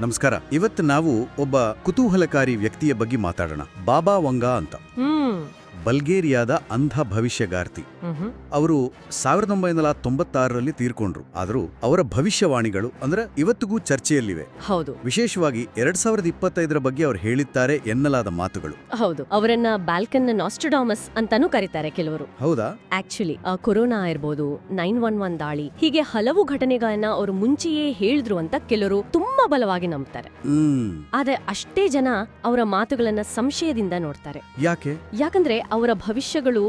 ನಮಸ್ಕಾರ. ಇವತ್ತು ನಾವು ಒಬ್ಬ ಕುತೂಹಲಕಾರಿ ವ್ಯಕ್ತಿಯ ಬಗ್ಗೆ ಮಾತಾಡೋಣ. ಬಾಬಾ ವಂಗಾ ಅಂತ. ಬಲ್ಗೇರಿಯಾದ ಅಂಧ ಭವಿಷ್ಯಗಾರ್ತಿ. ಅವರು ಸಾವಿರದ ಒಂಬೈನೂರ ತೊಂಬತ್ತಾರರಲ್ಲಿ ತೀರ್ಕೊಂಡ್ರು. ಆದರೂ ಅವರ ಭವಿಷ್ಯವಾಣಿಗಳು ಅಂದ್ರೆ ಇವತ್ತಿಗೂ ಚರ್ಚೆಯಲ್ಲಿವೆ. ಹೌದು. ವಿಶೇಷವಾಗಿ ಎರಡ್ ಸಾವಿರದ ಇಪ್ಪತ್ತೈದರ ಬಗ್ಗೆ ಅವರು ಹೇಳಿದ್ದಾರೆ ಎನ್ನಲಾದ ಮಾತುಗಳು. ಹೌದು. ಅವರನ್ನ ಬ್ಯಾಲ್ಕನ್ ನಾಸ್ಟೋಡಾಮಸ್ ಅಂತಾನೂ ಕರೀತಾರೆ ಕೆಲವರು. ಹೌದಾ? ಆಕ್ಚುಲಿ ಕೊರೋನಾ ಇರ್ಬೋದು ನೈನ್ ಒನ್ ಒನ್ ದಾಳಿ ಹೀಗೆ ಹಲವು ಘಟನೆಗಳನ್ನ ಅವರು ಮುಂಚೆಯೇ ಹೇಳಿದ್ರು ಅಂತ ಕೆಲವರು ತುಂಬಾ ಬಲವಾಗಿ ನಂಬ್ತಾರೆ. ಹ್ಮ್. ಆದ್ರೆ ಅಷ್ಟೇ ಜನ ಅವರ ಮಾತುಗಳನ್ನ ಸಂಶಯದಿಂದ ನೋಡ್ತಾರೆ. ಯಾಕೆ? ಯಾಕಂದ್ರೆ ಅವರ ಭವಿಷ್ಯಗಳು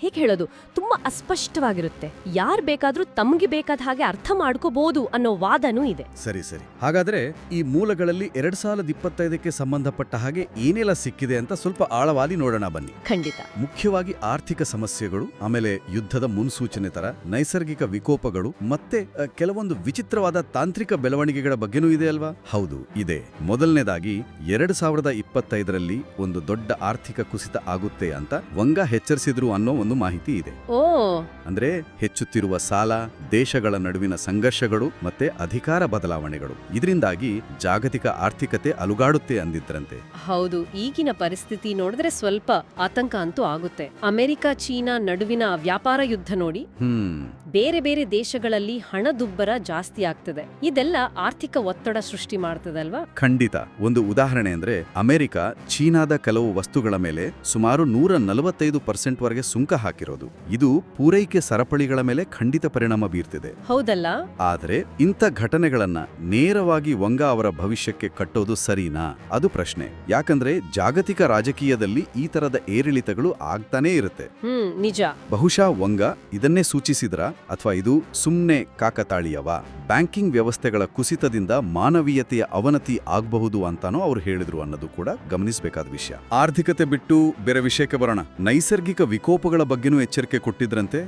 ಹೇಗೆ ಹೇಳೋದು? ತುಂಬ ಅಸ್ಪಷ್ಟವಾಗಿರುತ್ತೆ. ಯಾರು ಬೇಕಾದರೂ ತಮಗೆ ಬೇಕಾದ ಹಾಗೆ ಅರ್ಥ ಮಾಡ್ಕೋಬಹುದು ಅನ್ನೋ ವಾದನೂ ಇದೆ. ಸರಿ ಸರಿ. ಹಾಗಾದ್ರೆ ಈ ಮೂಲಗಳಲ್ಲಿ ಎರಡ್ ಸಾವಿರದ ಇಪ್ಪತ್ತೈದಕ್ಕೆ ಸಂಬಂಧಪಟ್ಟ ಹಾಗೆ ಏನೆಲ್ಲ ಸಿಕ್ಕಿದೆ ಅಂತ ಸ್ವಲ್ಪ ಆಳವಾಗಿ ನೋಡೋಣ ಬನ್ನಿ. ಖಂಡಿತ. ಮುಖ್ಯವಾಗಿ ಆರ್ಥಿಕ ಸಮಸ್ಯೆಗಳು ಆಮೇಲೆ ಯುದ್ಧದ ಮುನ್ಸೂಚನೆ ತರ ನೈಸರ್ಗಿಕ ವಿಕೋಪಗಳು ಮತ್ತೆ ಕೆಲವೊಂದು ವಿಚಿತ್ರವಾದ ತಾಂತ್ರಿಕ ಬೆಳವಣಿಗೆಗಳ ಬಗ್ಗೆನೂ ಇದೆ ಅಲ್ವಾ? ಹೌದು ಇದೆ. ಮೊದಲನೇದಾಗಿ ಎರಡು ಸಾವಿರದ ಇಪ್ಪತ್ತೈದರಲ್ಲಿ ಒಂದು ದೊಡ್ಡ ಆರ್ಥಿಕ ಕುಸಿತ ಆಗುತ್ತೆ ಅಂತ ವಂಗ ಹೆಚ್ಚರಿಸಿದ್ರು ಅನ್ನೋ ಒಂದು ಮಾಹಿತಿ ಇದೆ. ಓ. ಅಂದ್ರೆ ಹೆಚ್ಚುತ್ತಿರುವ ಸಾಲ ದೇಶಗಳ ನಡುವಿನ ಸಂಘರ್ಷಗಳು ಮತ್ತೆ ಅಧಿಕಾರ ಬದಲಾವಣೆಗಳು. ಇದರಿಂದಾಗಿ ಜಾಗತಿಕ ಆರ್ಥಿಕತೆ ಅಲುಗಾಡುತ್ತೆ ಅಂದಿದ್ರಂತೆ. ಹೌದು ಈಗಿನ ಪರಿಸ್ಥಿತಿ ನೋಡಿದ್ರೆ ಸ್ವಲ್ಪ ಆತಂಕ ಅಂತೂ ಆಗುತ್ತೆ. ಅಮೆರಿಕ ಚೀನಾ ನಡುವಿನ ವ್ಯಾಪಾರ ಯುದ್ಧ ನೋಡಿ ಹ್ಮ್. ಬೇರೆ ಬೇರೆ ದೇಶಗಳಲ್ಲಿ ಹಣದುಬ್ಬರ ಜಾಸ್ತಿ ಆಗ್ತದೆ. ಇದೆಲ್ಲ ಆರ್ಥಿಕ ಒತ್ತಡ ಸೃಷ್ಟಿ ಮಾಡ್ತದಲ್ವಾ? ಖಂಡಿತ. ಒಂದು ಉದಾಹರಣೆ ಅಂದ್ರೆ ಅಮೆರಿಕ ಚೀನಾದ ಕೆಲವು ವಸ್ತುಗಳ ಮೇಲೆ ಸುಮಾರು ನೂರ ನಲವತ್ತೈದು ಪರ್ಸೆಂಟ್ ವರೆಗೆ ಸುಂಕ ಹಾಕಿರೋದು. ಇದು ಪೂರೈಕೆ ಸರಪಳಿಗಳ ಮೇಲೆ ಖಂಡಿತ ಪರಿಣಾಮ ಬೀರ್ತಿದೆ. ಹೌದಲ್ಲ? ಆದರೆ ಇಂಥ ಘಟನೆಗಳನ್ನ ನೇರವಾಗಿ ವಂಗ ಅವರ ಭವಿಷ್ಯಕ್ಕೆ ಕಟ್ಟೋದು ಸರಿನಾ? ಅದು ಪ್ರಶ್ನೆ. ಯಾಕಂದ್ರೆ ಜಾಗತಿಕ ರಾಜಕೀಯದಲ್ಲಿ ಈ ತರದ ಏರಿಳಿತಗಳು ಆಗ್ತಾನೇ ಇರುತ್ತೆ. ಹ್ಮ್ ನಿಜ. ಬಹುಶಃ ವಂಗ ಇದನ್ನೇ ಸೂಚಿಸಿದ್ರ? ಅಥವಾ ಇದು ಸುಮ್ನೆ ಕಾಕತಾಳೀಯವ? ಬ್ಯಾಂಕಿಂಗ್ ವ್ಯವಸ್ಥೆಗಳ ಕುಸಿತದಿಂದ ಮಾನವೀಯತೆಯ ಅವನತಿ ಆಗಬಹುದು ಅಂತಾನೋ ಅವ್ರು ಹೇಳಿದ್ರು ಅನ್ನೋದು ಕೂಡ ಗಮನಿಸಬೇಕಾದ ವಿಷಯ. ಆರ್ಥಿಕತೆ ಬಿಟ್ಟು ಬೇರೆ ವಿಷಯಕ್ಕೆ ಬರೋಣ. ನೈಸರ್ಗಿಕ ವಿಕೋಪಗಳ ಬಗ್ಗೆನೂ ಎಚ್ಚರಿಕೆ ಕೊಟ್ಟಿದ್ರಂತೆ?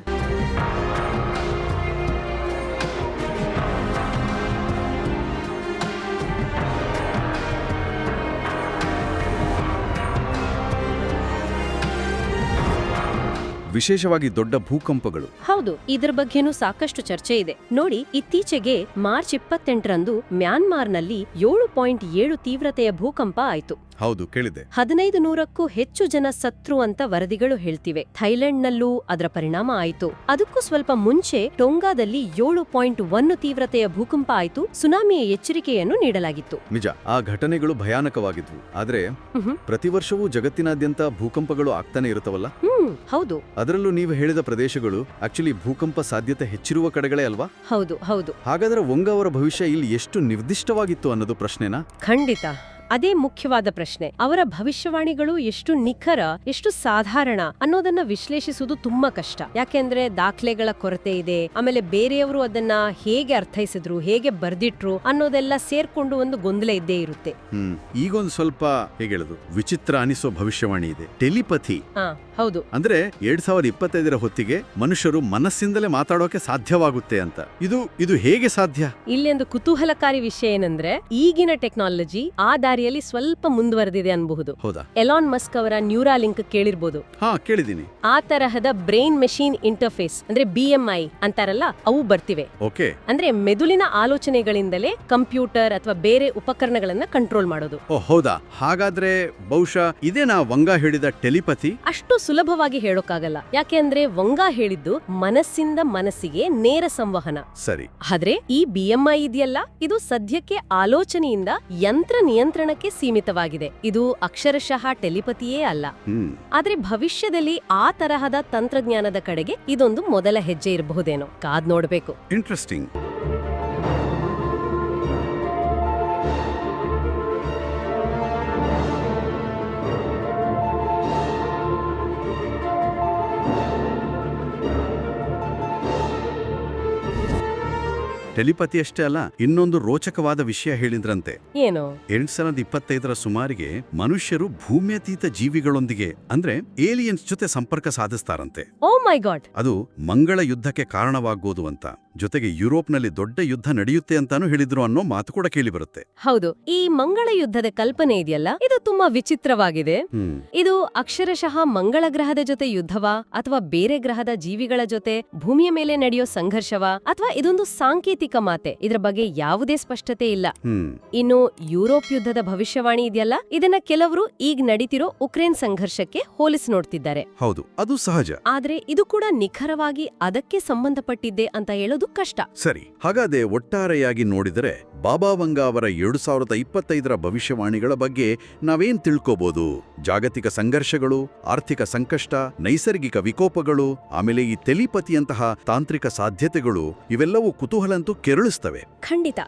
ವಿಶೇಷವಾಗಿ ದೊಡ್ಡ ಭೂಕಂಪಗಳು. ಹೌದು, ಇದರ ಬಗ್ಗೆನೂ ಸಾಕಷ್ಟು ಚರ್ಚೆ ಇದೆ. ನೋಡಿ, ಇತ್ತೀಚೆಗೆ ಮಾರ್ಚ್ ಇಪ್ಪತ್ತೆಂಟರಂದು ಮ್ಯಾನ್ಮಾರ್ನಲ್ಲಿ ಏಳು ಪಾಯಿಂಟ್ ಏಳು ತೀವ್ರತೆಯ ಭೂಕಂಪ ಆಯ್ತು. ಹೌದು ಕೇಳಿದೆ ಹದಿನೈದು ನೂರಕ್ಕೂ ಹೆಚ್ಚು ಜನ ಸತ್ರು ಅಂತ ವರದಿಗಳು ಹೇಳ್ತಿವೆ. ಥೈಲೆಂಡ್ನಲ್ಲೂ ಅದರ ಪರಿಣಾಮ ಆಯಿತು. ಅದಕ್ಕೂ ಸ್ವಲ್ಪ ಮುಂಚೆ ಟೊಂಗಾದಲ್ಲಿ ಏಳು ಪಾಯಿಂಟ್ ಒನ್ ತೀವ್ರತೆಯ ಭೂಕಂಪ ಆಯಿತು. ಸುನಾಮಿಯ ಎಚ್ಚರಿಕೆಯನ್ನು ನೀಡಲಾಗಿತ್ತು. ನಿಜ ಆ ಘಟನೆಗಳು ಭಯಾನಕವಾಗಿದ್ವು. ಆದ್ರೆ. ಪ್ರತಿ ವರ್ಷವೂ ಜಗತ್ತಿನಾದ್ಯಂತ ಭೂಕಂಪಗಳು ಆಗ್ತಾನೆ ಇರುತ್ತವಲ್ಲ? ಹ್ಮ್ ಹೌದು. ಅದರಲ್ಲೂ ನೀವು ಹೇಳಿದ ಪ್ರದೇಶಗಳು ಆಕ್ಚುಲಿ ಭೂಕಂಪ ಸಾಧ್ಯತೆ ಹೆಚ್ಚಿರುವ ಕಡೆಗಳೇ ಅಲ್ವಾ? ಹೌದು ಹೌದು. ಹಾಗಾದ್ರೆ ಒಂಗ ಅವರ ಭವಿಷ್ಯ ಇಲ್ಲಿ ಎಷ್ಟು ನಿರ್ದಿಷ್ಟವಾಗಿತ್ತು ಅನ್ನೋದು ಪ್ರಶ್ನೆನಾ? ಖಂಡಿತ. ಅದೇ ಮುಖ್ಯವಾದ ಪ್ರಶ್ನೆ. ಅವರ ಭವಿಷ್ಯವಾಣಿಗಳು ಎಷ್ಟು ನಿಖರ ಎಷ್ಟು ಸಾಧಾರಣ ಅನ್ನೋದನ್ನ ವಿಶ್ಲೇಷಿಸುವುದು ತುಂಬಾ ಕಷ್ಟ. ಯಾಕೆಂದ್ರೆ ದಾಖಲೆಗಳ ಕೊರತೆ ಇದೆ ಆಮೇಲೆ ಬೇರೆಯವರು ಅದನ್ನ ಹೇಗೆ ಅರ್ಥೈಸಿದ್ರು ಹೇಗೆ ಬರ್ದಿಟ್ರು ಅನ್ನೋದೆಲ್ಲ ಸೇರ್ಕೊಂಡು ಒಂದು ಗೊಂದಲ ಇದ್ದೇ ಇರುತ್ತೆ. ಈಗೊಂದು ಸ್ವಲ್ಪ ಹೇಗೆ ಹೇಳುದು? ವಿಚಿತ್ರ ಅನಿಸೋ ಭವಿಷ್ಯವಾಣಿ ಇದೆ. ಟೆಲಿಪಥಿ ಹಾ ಹೌದು. ಅಂದ್ರೆ ಎರಡ್ ಸಾವಿರದ ಇಪ್ಪತ್ತೈದರ ಹೊತ್ತಿಗೆ ಮನುಷ್ಯರು ಮನಸ್ಸಿಂದಲೇ ಮಾತಾಡೋಕೆ ಸಾಧ್ಯವಾಗುತ್ತೆ ಅಂತ. ಇದು ಇದು ಹೇಗೆ ಸಾಧ್ಯ? ಇಲ್ಲಿ ಒಂದು ಕುತೂಹಲಕಾರಿ ವಿಷಯ ಏನಂದ್ರೆ ಈಗಿನ ಟೆಕ್ನಾಲಜಿ ಆ ದಾರಿಯಲ್ಲಿ ಸ್ವಲ್ಪ ಮುಂದುವರೆದಿದೆ ಅನ್ಬಹುದು. ಹೌದಾ? ಎಲಾನ್ ಮಸ್ಕ್ ಅವರ ನ್ಯೂರಾಲಿಂಕ್ ಕೇಳಿರ್ಬೋದು. ಹಾ ಕೇಳಿದೀನಿ ಆ ತರಹದ ಬ್ರೈನ್ ಮೆಷಿನ್ ಇಂಟರ್ಫೇಸ್ ಅಂದ್ರೆ ಬಿ ಎಂ ಐ ಅಂತಾರಲ್ಲ ಅವು ಬರ್ತಿವೆ. ಓಕೆ. ಅಂದ್ರೆ ಮೆದುಳಿನ ಆಲೋಚನೆಗಳಿಂದಲೇ ಕಂಪ್ಯೂಟರ್ ಅಥವಾ ಬೇರೆ ಉಪಕರಣಗಳನ್ನ ಕಂಟ್ರೋಲ್ ಮಾಡೋದು. ಓ ಹೌದಾ? ಹಾಗಾದ್ರೆ ಬಹುಶಃ ಇದೇನಾ ವಂಗ ಹೇಳಿದ ಟೆಲಿಪತಿ? ಅಷ್ಟು ಸುಲಭವಾಗಿ ಹೇಳೋಕ್ಕಾಗಲ್ಲ. ಯಾಕೆ ಅಂದ್ರೆ ವಂಗ ಹೇಳಿದ್ದು ಮನಸ್ಸಿಂದ ಮನಸ್ಸಿಗೆ ನೇರ ಸಂವಹನ. ಸರಿ. ಆದ್ರೆ ಈ ಬಿ ಎಂ ಐ ಇದೆಯಲ್ಲ? ಇದು ಸದ್ಯಕ್ಕೆ ಆಲೋಚನೆಯಿಂದ ಯಂತ್ರ ನಿಯಂತ್ರಣಕ್ಕೆ ಸೀಮಿತವಾಗಿದೆ. ಇದು ಅಕ್ಷರಶಃ ಟೆಲಿಪತಿಯೇ ಅಲ್ಲ. ಆದ್ರೆ ಭವಿಷ್ಯದಲ್ಲಿ ಆ ತರಹದ ತಂತ್ರಜ್ಞಾನದ ಕಡೆಗೆ ಇದೊಂದು ಮೊದಲ ಹೆಜ್ಜೆ ಇರಬಹುದೇನೋ. ಕಾದ್ ನೋಡ್ಬೇಕು. ಇಂಟ್ರೆಸ್ಟಿಂಗ್ ಟೆಲಿಪತಿ ಅಷ್ಟೇ ಅಲ್ಲ ಇನ್ನೊಂದು ರೋಚಕವಾದ ವಿಷಯ ಹೇಳಿದ್ರಂತೆ. ಏನು? ಎರಡ್ ಸಾವಿರದ ಇಪ್ಪತ್ತೈದರ ಸುಮಾರಿಗೆ ಮನುಷ್ಯರು ಭೂಮ್ಯತೀತ ಜೀವಿಗಳೊಂದಿಗೆ ಅಂದ್ರೆ ಏಲಿಯನ್ಸ್ ಜೊತೆ ಸಂಪರ್ಕ ಸಾಧಿಸ್ತಾರಂತೆ. ಓ ಮೈ ಗಾಡ್! ಅದು ಮಂಗಳ ಯುದ್ಧಕ್ಕೆ ಕಾರಣವಾಗೋದು ಅಂತ ಜೊತೆಗೆ ಯುರೋಪ್ನಲ್ಲಿ ದೊಡ್ಡ ಯುದ್ಧ ನಡೆಯುತ್ತೆ ಅಂತಾನೂ ಹೇಳಿದ್ರು ಅನ್ನೋ ಮಾತು ಕೂಡ ಕೇಳಿಬರುತ್ತೆ ಹೌದು ಈ ಮಂಗಳ ಯುದ್ಧದ ಕಲ್ಪನೆ ಇದೆಯಲ್ಲ? ಇದು ತುಂಬಾ ವಿಚಿತ್ರವಾಗಿದೆ. ಇದು ಅಕ್ಷರಶಃ ಮಂಗಳ ಗ್ರಹದ ಜೊತೆ ಯುದ್ಧವಾ ಅಥವಾ ಬೇರೆ ಗ್ರಹದ ಜೀವಿಗಳ ಜೊತೆ ಭೂಮಿಯ ಮೇಲೆ ನಡೆಯೋ ಸಂಘರ್ಷವಾ ಅಥವಾ ಇದೊಂದು ಸಾಂಕೇತಿಕ ಮಾತೆ. ಇದರ ಬಗ್ಗೆ ಯಾವುದೇ ಸ್ಪಷ್ಟತೆ ಇಲ್ಲ. ಇನ್ನು ಯುರೋಪ್ ಯುದ್ಧದ ಭವಿಷ್ಯವಾಣಿ ಇದೆಯಲ್ಲ? ಇದನ್ನ ಕೆಲವರು ಈಗ ನಡೀತಿರೋ ಉಕ್ರೇನ್ ಸಂಘರ್ಷಕ್ಕೆ ಹೋಲಿಸಿ ನೋಡ್ತಿದ್ದಾರೆ. ಹೌದು ಅದು ಸಹಜ. ಆದ್ರೆ ಇದು ಕೂಡ ನಿಖರವಾಗಿ ಅದಕ್ಕೆ ಸಂಬಂಧಪಟ್ಟಿದ್ದೆ ಅಂತ ಹೇಳೋದು ಕಷ್ಟ. ಸರಿ ಹಾಗಾದ್ರೆ ಒಟ್ಟಾರೆಯಾಗಿ ನೋಡಿದರೆ ಬಾಬಾ ವಂಗ ಅವರ ಎರಡು ಸಾವಿರದ ಇಪ್ಪತ್ತೈದರ ಭವಿಷ್ಯವಾಣಿಗಳ ಬಗ್ಗೆ ನಾವೇನ್ ತಿಳ್ಕೋಬಹುದು ಜಾಗತಿಕ ಸಂಘರ್ಷಗಳು ಆರ್ಥಿಕ ಸಂಕಷ್ಟ ನೈಸರ್ಗಿಕ ವಿಕೋಪಗಳು ಆಮೇಲೆ ಈ ತೆಲಿಪತಿಯಂತಹ ತಾಂತ್ರಿಕ ಸಾಧ್ಯತೆಗಳು ಇವೆಲ್ಲವೂ ಕುತೂಹಲ ಅಂತೂ ಕೆರಳಿಸ್ತವೆ. ಖಂಡಿತ.